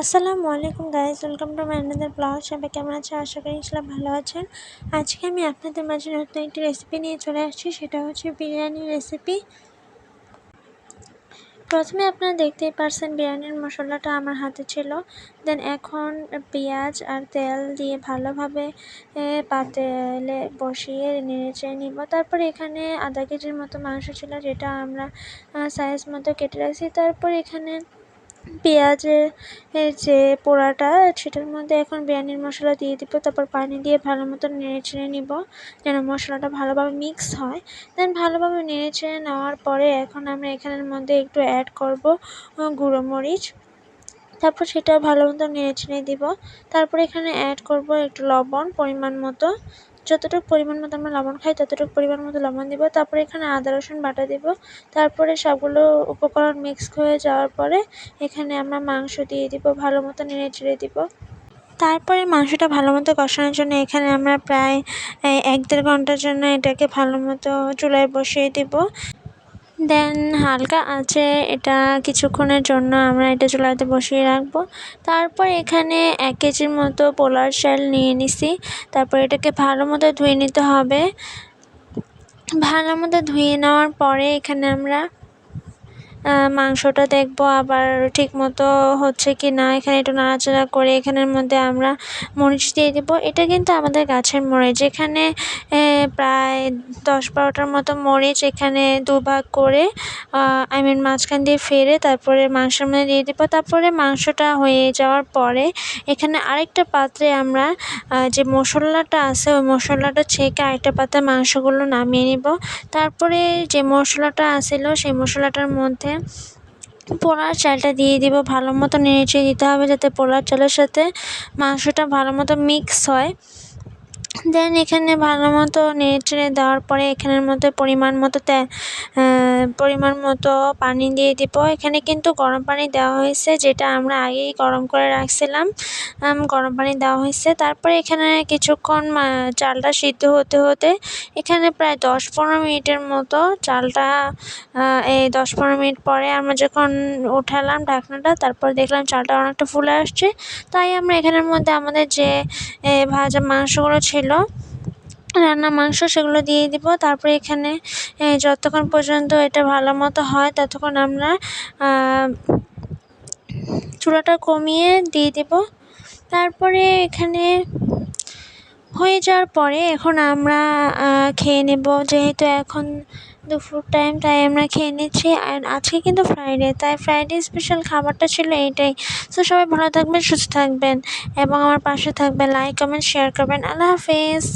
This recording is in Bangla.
আসসালামু আলাইকুম guys welcome to my another blog সবাই কেমন আছে? আশা করি ইসলাম ভালো আছেন। আজকে আমি আপনাদের মাঝে নতুন একটি রেসিপি নিয়ে চলে আসছি, সেটা হচ্ছে বিরিয়ানির রেসিপি প্রথমে আপনারা দেখতেই পারছেন বিরিয়ানির মশলাটা আমার হাতে ছিল। দেন এখন পেঁয়াজ আর তেল দিয়ে ভালোভাবে পাতেলে বসিয়ে নেড়ে নিব। তারপরে এখানে আধা কেজির মতো মাংস ছিল, যেটা আমরা সাইজ মতো কেটে রাখছি। তারপর এখানে পেঁয়াজের যে পোড়াটা, সেটার মধ্যে এখন বিরিয়ানির মশলা দিয়ে দিব, তারপর পানি দিয়ে ভালো মতো নেড়ে চেড়ে নিব, যেন মশলাটা ভালোভাবে মিক্স হয়। দেন ভালোভাবে নেড়ে চেড়ে নেওয়ার পরে এখন আমরা এখানের মধ্যে একটু অ্যাড করব গুঁড়ো মরিচ। তারপর সেটা ভালো মতো নেড়ে চেড়ে দিব তারপর এখানে অ্যাড করব একটু লবণ পরিমাণ মতো। যতটুকু পরিমাণ মতো আমরা লবণ খাই, ততটুকু পরিমাণ মতো লবণ দিব। তারপরে এখানে আদা, রসুন বাটা দিব। তারপরে সবগুলো উপকরণ মিক্স হয়ে যাওয়ার পরে এখানে আমরা মাংস দিয়ে দিব, ভালো মতো নেড়ে চেড়ে দিব। তারপরে মাংসটা ভালো মতো কষানোর জন্য এখানে আমরা প্রায় এক দেড় ঘণ্টার জন্য এটাকে ভালো মতো চুলায় বসিয়ে দিব। দেন হালকা আছে, এটা কিছুক্ষণের জন্য আমরা এটা চুলাতে বসিয়ে রাখব। তারপর এখানে এক কেজির মতো পোলার চাল নিয়ে নিছি। তারপর এটাকে ভালো মতো ধুয়ে নিতে হবে। ভালো মতো ধুয়ে নেওয়ার পরে এখানে আমরা মাংসটা দেখব আবার ঠিক মতো হচ্ছে কি না এখানে একটু নাড়াচাড়া করে এখানের মধ্যে আমরা মরিচ দিয়ে দেব। এটা কিন্তু আমাদের গাছের মরিচ এখানে প্রায় দশ বারোটার মতো মরিচ এখানে দুভাগ করে আই মিন মাঝখান দিয়ে ফেরে তারপরে মাংসের মধ্যে দিয়ে দেবো। তারপরে মাংসটা হয়ে যাওয়ার পরে এখানে আরেকটা পাত্রে আমরা যে মশলাটা আছে ওই মশলাটা ছেঁকে আরেকটা পাত্রে মাংসগুলো নামিয়ে নিব। তারপরে যে মশলাটা আসিল সেই মশলাটার মধ্যে পোলার চালটা দিয়ে দিব। ভালো মতো নেড়ে দিতে হবে যাতে পোলার চালের সাথে মাংসটা ভালো মতো মিক্স হয়। দেন এখানে ভালো মতো নেড়ে চেড়ে দেওয়ার পরে এখানের মধ্যে পরিমাণ মতো পরিমাণ মতো পানি দিয়ে দিব। এখানে কিন্তু গরম পানি দেওয়া হয়েছে, যেটা আমরা আগেই গরম করে রাখছিলাম। গরম পানি দেওয়া হয়েছে। তারপরে এখানে কিছুক্ষণ চালটা সিদ্ধ হতে হতে এখানে প্রায় দশ পনেরো মিনিটের মতো চালটা এই দশ পনেরো মিনিট পরে আমরা যখন উঠালাম ঢাকনাটা, তারপর দেখলাম চালটা অনেকটা ফুলে আসছে। তাই আমরা এখানের মধ্যে আমাদের যে ভাজা মাংসগুলো ছিল রান্না মাংস সেগুলো দিয়ে দিব। তারপরে এখানে যতক্ষণ পর্যন্ত এটা ভালো মতো হয় ততক্ষণ আমরা চুলাটা কমিয়ে দিয়ে দেব। তারপরে এখানে হয়ে যাওয়ার পরে এখন আমরা খেয়ে নেব। যেহেতু এখন দুপুর টাইম তাই আমরা খেয়ে নিচ্ছি। আর আজকে কিন্তু ফ্রাইডে তাই ফ্রাইডে স্পেশাল খাবারটা ছিল এইটাই। তো সবাই ভালো থাকবেন, সুস্থ থাকবেন এবং আমার পাশে থাকবেন। লাইক কমেন্ট শেয়ার করবেন। আল্লাহ হাফেজ।